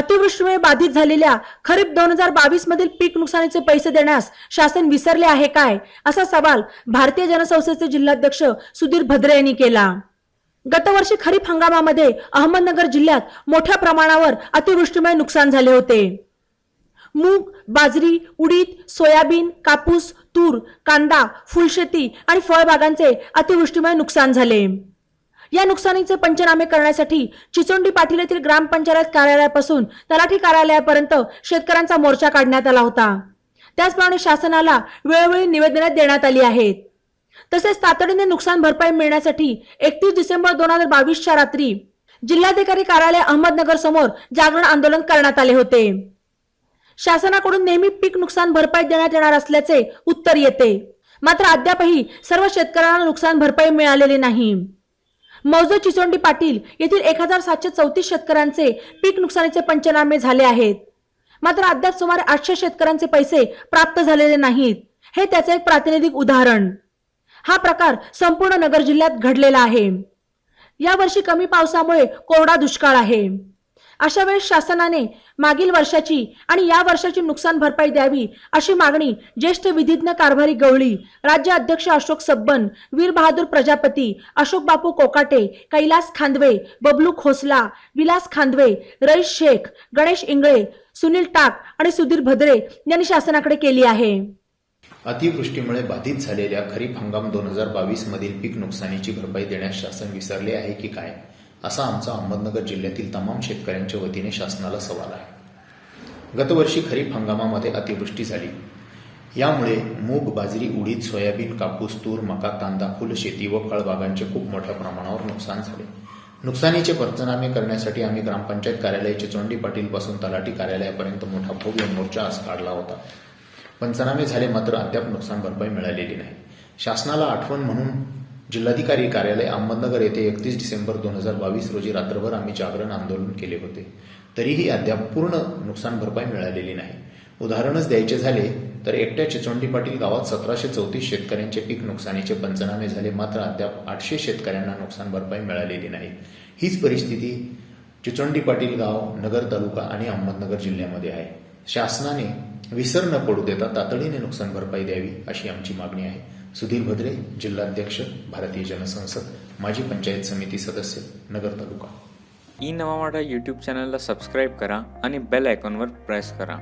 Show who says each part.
Speaker 1: अतिवृष्टीमुळे बाधित झालेल्या खरीप दोन हजार बावीस मधील पीक नुकसानीचे पैसे देण्यास शासन विसरले आहे काय? असा सवाल भारतीय जनसंस्थेचे जिल्हाध्यक्ष सुधीर भद्रे यांनी केला. गतवर्षी खरीप हंगामामध्ये अहमदनगर जिल्ह्यात मोठ्या प्रमाणावर अतिवृष्टीमुळे नुकसान झाले होते. मूग बाजरी उडीद सोयाबीन कापूस तूर कांदा फुलशेती आणि फळबागांचे अतिवृष्टीमुळे नुकसान झाले. या नुकसानीचे पंचनामे करण्यासाठी चिचोंडी पाटील येथील ग्रामपंचायत कार्यालयापासून तलाठी कार्यालयापर्यंत शेतकऱ्यांचा मोर्चा काढण्यात आला होता. त्याचप्रमाणे शासनाला वेळोवेळी निवेदने देण्यात आली आहेत. तसेच तातडीने नुकसान भरपाई मिळण्यासाठी एकतीस डिसेंबर दोन हजार बावीसच्या रात्री जिल्हाधिकारी कार्यालय अहमदनगर समोर जागरण आंदोलन करण्यात आले होते. शासनाकडून नेहमी पीक नुकसान भरपाई देण्यात येणार असल्याचे उत्तर येते. मात्र अद्यापही सर्व शेतकऱ्यांना नुकसान भरपाई मिळालेली नाही. मौजे चिचोंडी पाटील येथील एक हजार सातशे चौतीस शेतकऱ्यांचे पीक नुकसानीचे पंचनामे झाले आहेत. मात्र अद्याप सुमारे आठशे शेतकऱ्यांचे पैसे प्राप्त झालेले नाहीत. हे त्याचे एक प्रातिनिधिक उदाहरण. हा प्रकार संपूर्ण नगर जिल्ह्यात घडलेला आहे. यावर्षी कमी पावसामुळे कोरडा दुष्काळ आहे. अशा वेळेस शासनाने मागील वर्षाची आणि या वर्षाची नुकसान भरपाई द्यावी अशी मागणी ज्येष्ठ विधिज्ञ कारभारी गवळी राज्य अध्यक्ष अशोक सब्बन वीर बहादूर प्रजापती अशोक बापू कोकाटे कैलास खांदवे बबलू खोसला विलास खांदवे रईस शेख गणेश इंगळे सुनील टाक आणि सुधीर भद्रे यांनी शासनाकडे केली आहे.
Speaker 2: अतिवृष्टीमुळे बाधित झालेल्या खरीप हंगाम दोन हजार बावीस मधील पीक नुकसानीची भरपाई देण्यास शासन विसरले आहे की काय? असा आमचा अहमदनगर जिल्ह्यातील तमाम शेतकऱ्यांच्या वतीने शासनाला सवाल आहे. गतवर्षी खरीप हंगामामध्ये अतिवृष्टी झाली. यामुळे मूग बाजरी उडीद सोयाबीन कापूस तूर मका कांदा फुलशेती व फळबागांचे खूप मोठ्या प्रमाणावर नुकसान झाले. नुकसानीचे पंचनामे करण्यासाठी आम्ही ग्रामपंचायत कार्यालयाचे चोंडी पाटीलपासून तलाठी कार्यालयापर्यंत मोठा भव्य मोर्चा आज काढला होता. पंचनामे झाले मात्र अद्याप नुकसान भरपाई मिळालेली नाही. शासनाला आठवण म्हणून जिल्हाधिकारी कार्यालय अहमदनगर येथे एकतीस डिसेंबर दोन हजार बावीस रोजी रात्रभर आम्ही जागरण आंदोलन केले होते. तरीही अद्याप पूर्ण नुकसान भरपाई मिळालेली नाही. उदाहरणच द्यायचे झाले तर एकट्या चिचोंडी पाटील गावात सतराशे चौतीस शेतकऱ्यांचे पीक नुकसानीचे पंचनामे झाले मात्र अद्याप आठशे शेतकऱ्यांना नुकसान भरपाई मिळालेली नाही. हीच परिस्थिती चिचोंडी पाटील गाव नगर तालुका आणि अहमदनगर जिल्ह्यामध्ये आहे. शासनाने विसर न पडू देता तातडीने नुकसान भरपाई द्यावी अशी आमची मागणी आहे. सुधीर भद्रे जिल्हाध्यक्ष भारतीय जनसंसद माजी पंचायत समिती सदस्य नगर तालुका.
Speaker 3: ई नवा मराठा यूट्यूब चॅनलला सबस्क्राईब करा आणि बेल आयकॉनवर प्रेस करा.